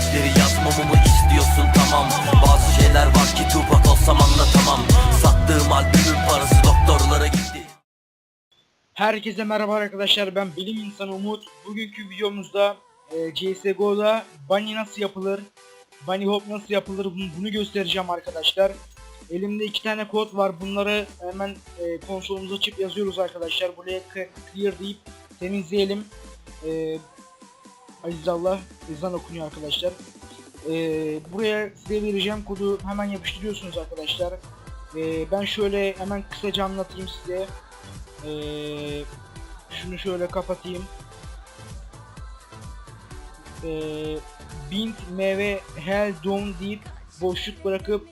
Gerçekleri yazmamamı istiyorsun tamam Bazı şeyler var ki Tupac olsam anlatamam Sattığım albümün parası doktorlara gitti Herkese merhaba arkadaşlar ben bilim insanı Umut. Bugünkü videomuzda e, CSGO'da bunny nasıl yapılır, bunny hop nasıl yapılır bunu, göstereceğim arkadaşlar. Elimde iki tane kod var bunları hemen e, konsolumuza açıp yazıyoruz arkadaşlar. Buraya clear deyip temizleyelim. E, Azizallah ezan okunuyor arkadaşlar. E, buraya size vereceğim kodu hemen yapıştırıyorsunuz arkadaşlar. E, ben şöyle hemen kısaca anlatayım size. Ee, şunu şöyle kapatayım. Ee, bint mv hell down deyip boşluk bırakıp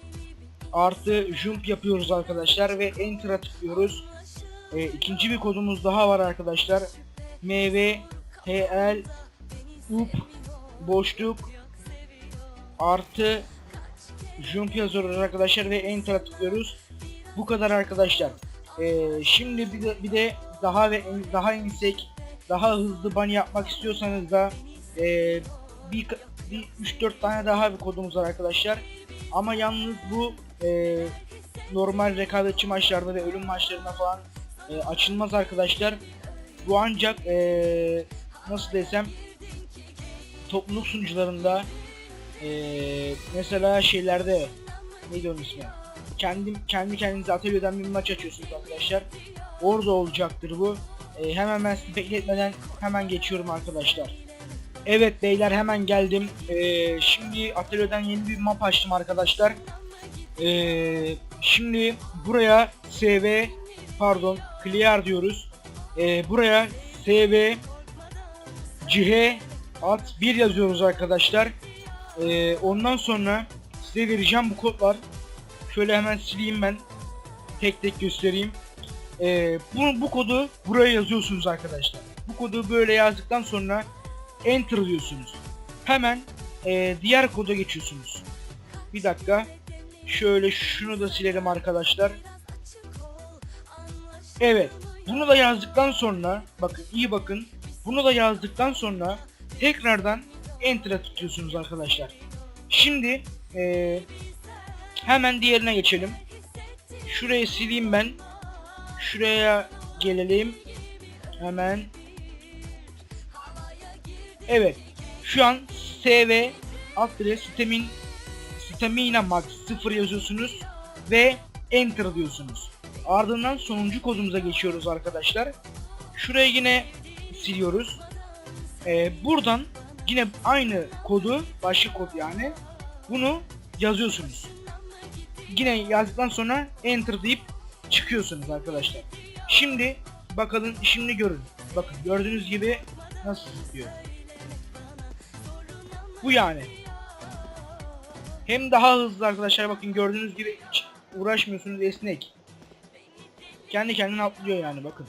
artı jump yapıyoruz arkadaşlar ve enter'a tıklıyoruz. Ee, ikinci bir kodumuz daha var arkadaşlar. mv hl up boşluk artı jump yazıyoruz arkadaşlar ve enter'a tıklıyoruz. Bu kadar arkadaşlar. Ee, şimdi bir de, bir de daha ve daha yüksek, daha hızlı bunny yapmak istiyorsanız da ee, bir, bir 3-4 tane daha bir kodumuz var arkadaşlar. Ama yalnız bu ee, normal rekabetçi maçlarda ve ölüm maçlarında falan ee, açılmaz arkadaşlar. Bu ancak ee, nasıl desem topluluk sunucularında ee, mesela şeylerde neydi onun ismi? kendim kendi kendinize atölyeden bir maç açıyorsunuz arkadaşlar. Orada olacaktır bu. Ee, hemen ben sizi bekletmeden hemen geçiyorum arkadaşlar. Evet beyler hemen geldim. Ee, şimdi atölyeden yeni bir map açtım arkadaşlar. Ee, şimdi buraya SV pardon clear diyoruz. Ee, buraya SV CH at 1 yazıyoruz arkadaşlar. Ee, ondan sonra size vereceğim bu kodlar. Şöyle hemen sileyim ben. Tek tek göstereyim. Ee, bu, bu kodu buraya yazıyorsunuz arkadaşlar. Bu kodu böyle yazdıktan sonra enter diyorsunuz. Hemen ee, diğer koda geçiyorsunuz. Bir dakika. Şöyle şunu da silelim arkadaşlar. Evet. Bunu da yazdıktan sonra bakın iyi bakın. Bunu da yazdıktan sonra tekrardan enter'a tutuyorsunuz arkadaşlar. Şimdi ee, Hemen diğerine geçelim. Şurayı sileyim ben. Şuraya gelelim. Hemen. Evet. Şu an SV adres sistemin stamina max 0 yazıyorsunuz ve enter diyorsunuz. Ardından sonuncu kodumuza geçiyoruz arkadaşlar. Şurayı yine siliyoruz. Ee, buradan yine aynı kodu, başka kod yani. Bunu yazıyorsunuz yine yazdıktan sonra enter deyip çıkıyorsunuz arkadaşlar. Şimdi bakalım şimdi görün. Bakın gördüğünüz gibi nasıl zıplıyor. Bu yani. Hem daha hızlı arkadaşlar bakın gördüğünüz gibi hiç uğraşmıyorsunuz esnek. Kendi kendine atlıyor yani bakın.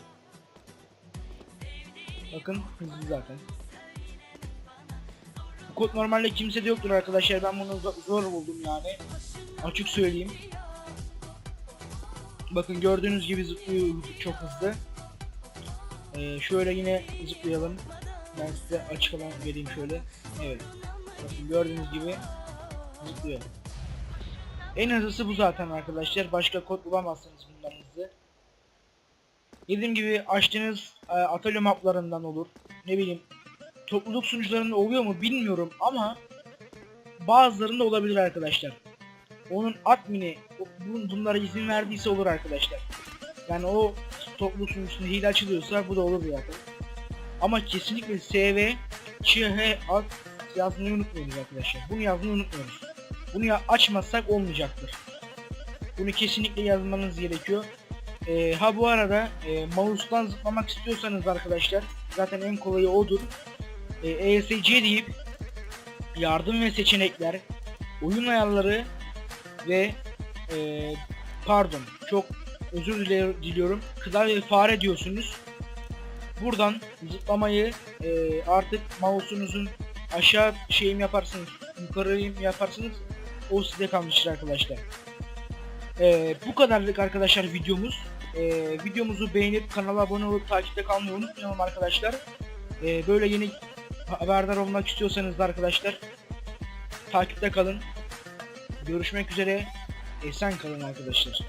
Bakın hızlı zaten. Bu kod normalde kimsede yoktur arkadaşlar ben bunu zo- zor buldum yani. Açık söyleyeyim. Bakın gördüğünüz gibi zıplıyor çok hızlı. Ee, şöyle yine zıplayalım. Ben size açık alan vereyim şöyle. Evet. Bakın gördüğünüz gibi zıplıyor. En hızlısı bu zaten arkadaşlar. Başka kod bulamazsınız bundan hızlı. Dediğim gibi açtığınız e, atölye maplarından olur. Ne bileyim topluluk sunucularında oluyor mu bilmiyorum ama bazılarında olabilir arkadaşlar onun admini bu- bunlara izin verdiyse olur arkadaşlar. Yani o topluluk sunucusunda hile açılıyorsa bu da olur zaten. Ama kesinlikle SV ÇH ad yazmayı unutmuyoruz arkadaşlar. Bunu yazmayı unutmuyoruz. Bunu ya açmazsak olmayacaktır. Bunu kesinlikle yazmanız gerekiyor. Ee, ha bu arada e, mouse'dan zıplamak istiyorsanız arkadaşlar zaten en kolayı odur. E, ESC deyip yardım ve seçenekler, oyun ayarları ve e, pardon çok özür diliyorum klavye fare diyorsunuz. Buradan zıplamayı e, artık mouse'unuzun aşağı şeyim yaparsınız yukarıyım yaparsınız o size kalmıştır arkadaşlar. E, bu kadarlık arkadaşlar videomuz e, videomuzu beğenip kanala abone olup takipte kalmayı unutmayalım arkadaşlar e, böyle yeni haberdar olmak istiyorsanız da arkadaşlar takipte kalın. Görüşmek üzere. Esen kalın arkadaşlar.